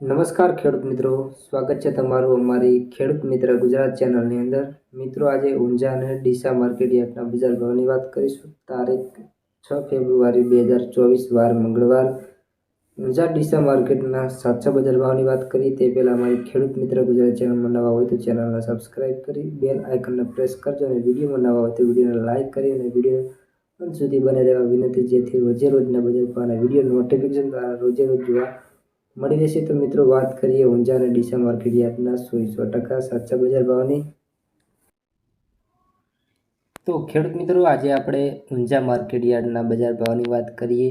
નમસ્કાર ખેડૂત મિત્રો. સ્વાગત છે તમારું અમારી ખેડૂત મિત્ર ગુજરાત ચેનલની અંદર. મિત્રો, આજે ઊંઝા અને ડીસા માર્કેટ યાર્ડના બજાર ભાવની વાત કરીશું. તારીખ છ ફેબ્રુઆરી બે હજાર ચોવીસ, વાર મંગળવાર. ઊંઝા ડીસા માર્કેટના સાચા બજાર ભાવની વાત કરીએ, તે પહેલાં અમારી ખેડૂત મિત્ર ગુજરાત ચેનલમાં નવા હોય તો ચેનલને સબસ્ક્રાઈબ કરી, બેલ આઇકનને પ્રેસ કરજો અને વિડીયોમાં નવા હોય તો વિડીયોને લાઇક કરી અને વીડિયો અંત સુધી બને રહેવા વિનંતી, જેથી રોજે રોજના બજાર ભાવના વીડિયો નોટિફિકેશન દ્વારા રોજે રોજ જોવા મળી રહેશે તો મિત્રો વાત કરીએ ઊંઝા અને ડીસા માર્કેટ યાર્ડના સો સો ટકા સાચા બજાર ભાવની. તો ખેડૂત મિત્રો, આજે આપણે ઊંઝા માર્કેટ યાર્ડના બજાર ભાવની વાત કરીએ.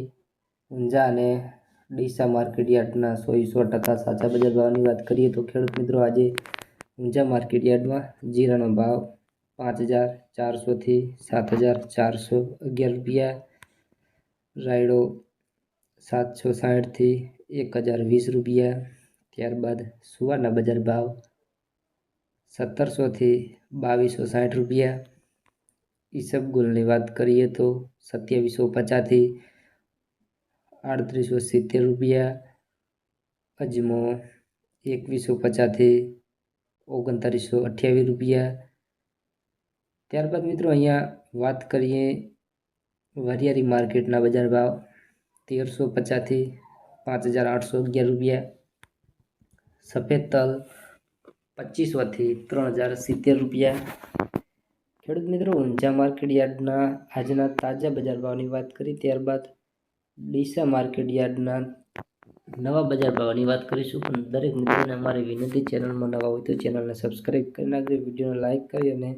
ઊંઝા અને ડીસા માર્કેટ યાર્ડના સો સો ટકા સાચા બજાર ભાવની વાત કરીએ તો ખેડૂત મિત્રો, આજે ઊંઝા માર્કેટ યાર્ડમાં જીરાનો ભાવ પાંચ હજાર ચારસોથી સાત હજાર ચારસો અગિયાર રૂપિયા, રાયડો સાતસો સાઠથી એક હજાર વીસ રૂપિયા ત્યારબાદ સુવારના બજાર ભાવ સત્તરસોથી બાવીસો સાઠ રૂપિયા ઈસબગુલની વાત કરીએ તો સત્યાવીસો પચાસથી આડત્રીસો સિત્તેર રૂપિયા અજમો એકવીસો પચાસથી ઓગણત્રીસો અઠ્યાવીસ રૂપિયા ત્યારબાદ મિત્રો અહીંયા વાત કરીએ વરિયારી માર્કેટના બજાર ભાવ તેરસો પચાસથી પાંચ હજાર આઠસો અગિયાર રૂપિયા. સફેદ તલ પચીસોથી ત્રણ હજાર સિત્તેર રૂપિયા. ખેડૂત મિત્રો, ઊંઝા માર્કેટ યાર્ડના આજના તાજા બજાર ભાવની વાત કરી, ત્યારબાદ ડીસા માર્કેટ યાર્ડના નવા બજાર ભાવની વાત કરીશું. પણ દરેક મિત્રોને અમારી વિનંતી, ચેનલમાં નવા હોય તો ચેનલને સબસ્ક્રાઈબ કરી નાખજો, વિડીયોને લાઇક કરી અને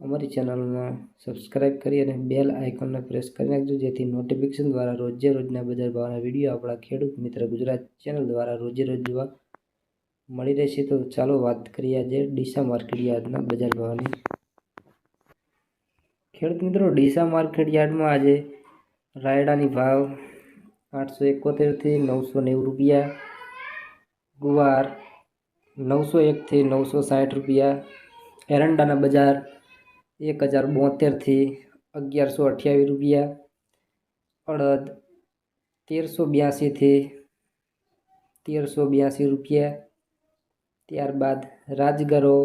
અમારી ચેનલમાં સબસ્ક્રાઇબ કરી અને બેલ આઇકોનને પ્રેસ કરી નાખજો, જેથી નોટિફિકેશન દ્વારા રોજે રોજના બજાર ભાવના વીડિયો આપણા ખેડૂત મિત્ર ગુજરાત ચેનલ દ્વારા રોજે રોજ જોવા મળી રહેશે. તો ચાલો વાત કરીએ આજે ડીસા માર્કેટ યાર્ડના બજાર ભાવની. ખેડૂત મિત્રો, ડીસા માર્કેટ યાર્ડમાં આજે રાયડાની ભાવ આઠસો એકોતેરથી નવસો નેવું રૂપિયા, ગુવાર નવસો એકથી નવસો સાઠ રૂપિયા, એરંડાના બજાર એક હજાર બોતેરથી અગિયારસો અઠ્યાવીસ રૂપિયા. અડદ તેરસો બ્યાસીથી તેરસો બ્યાસી રૂપિયા. ત્યારબાદ રાજગરો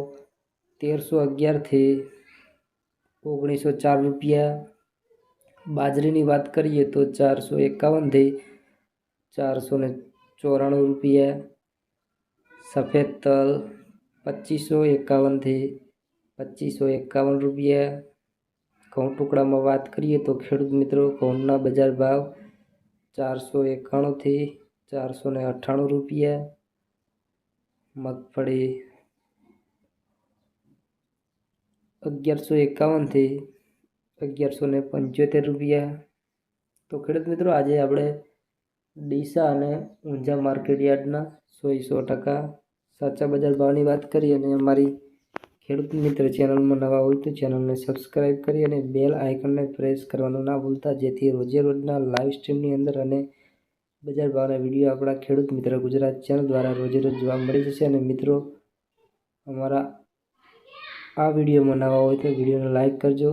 તેરસો અગિયારથી ઓગણીસો ચાર રૂપિયા. બાજરીની વાત કરીએ તો ચારસો એકાવનથી ચારસો ને ચોરાણું રૂપિયા. સફેદ તલ પચીસો એકાવનથી પચીસો એકાવન રૂપિયા. ઘઉં ટુકડામાં વાત કરીએ તો ખેડૂત મિત્રો, ઘઉંના બજાર ભાવ ચારસો એકાણુંથી ચારસો ને અઠ્ઠાણું રૂપિયા. મગફળી અગિયારસો એકાવનથી અગિયારસો ને પંચોતેર રૂપિયા. તો ખેડૂત મિત્રો, આજે આપણે ડીસા અને ઊંઝા માર્કેટ યાર્ડના સો સો ટકા સાચા બજાર ભાવની વાત કરી અને અમારી ખેડૂત મિત્ર ચેનલમાં નવા હોય તો ચેનલને સબસ્ક્રાઈબ કરી અને બેલ આઇકનને પ્રેસ કરવાનું ના ભૂલતા, જેથી રોજે રોજના લાઈવ સ્ટ્રીમની અંદર અને બજાર ભાવના વીડિયો આપણા ખેડૂત મિત્ર ગુજરાત ચેનલ દ્વારા રોજે રોજ જોવા મળી જશે. અને મિત્રો, અમારા આ વિડીયોમાં નવા હોય તો વિડીયોને લાઇક કરજો